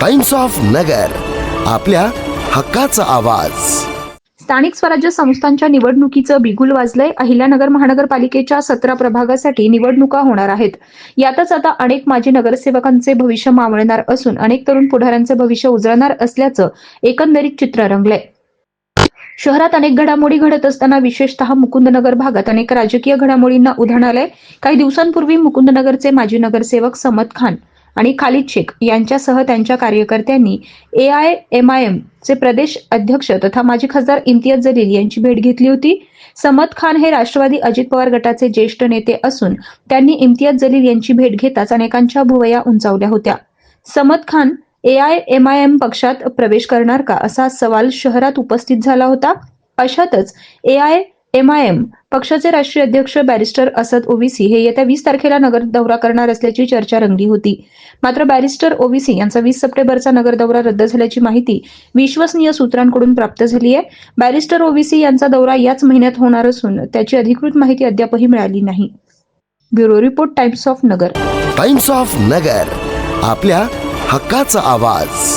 Times of Nagar आपल्या हक्काचा आवाज. स्थानिक स्वराज्य संस्थांच्या निवडणुकीचं बिगुल वाजलंय. अहिल्यानगर महानगरपालिकेच्या सतरा प्रभागासाठी निवडणुका होणार आहेत. यातच आता अनेक माजी नगरसेवकांचे भविष्य मावळणार असून अनेक तरुण पुढाऱ्यांचे भविष्य उजळणार असल्याचं एकंदरीत चित्र रंगलंय. शहरात अनेक घडामोडी घडत असताना विशेषतः मुकुंदनगर भागात अनेक राजकीय घडामोडींना उधाण आलंय काही दिवसांपूर्वी मुकुंदनगरचे माजी नगरसेवक समद खान आणि खालिद शेख यांच्यासह त्यांच्या कार्यकर्त्यांनी A I M I M चे प्रदेश अध्यक्ष तथा माजी खासदार इम्तियाज जलील यांची भेट घेतली होती. समद खान हे राष्ट्रवादी अजित पवार गटाचे ज्येष्ठ नेते असून त्यांनी इम्तियाज जलील यांची भेट घेताच अनेकांच्या भुवया उंचावल्या होत्या. Samad Khan A I M I M पक्षात प्रवेश करणार का असा सवाल शहरात उपस्थित झाला होता. अशातच A I M I M पक्षाचे राष्ट्रीय अध्यक्ष बॅरिस्टर असद ओवीसी हे येत्या वीस तारखेला नगर दौरा करणार असल्याची चर्चा रंगली होती. मात्र बॅरिस्टर ओवीसी यांचा वीस सप्टेंबरचा नगर दौरा रद्द झाल्याची माहिती विश्वसनीय सूत्रांकडून प्राप्त झाली आहे. बॅरिस्टर ओवीसी यांचा दौरा याच महिन्यात होणार असून त्याची अधिकृत माहिती अद्यापही मिळाली नाही. Bureau report Times of Nagar. Times of Nagar आपल्या हक्काचा आवाज.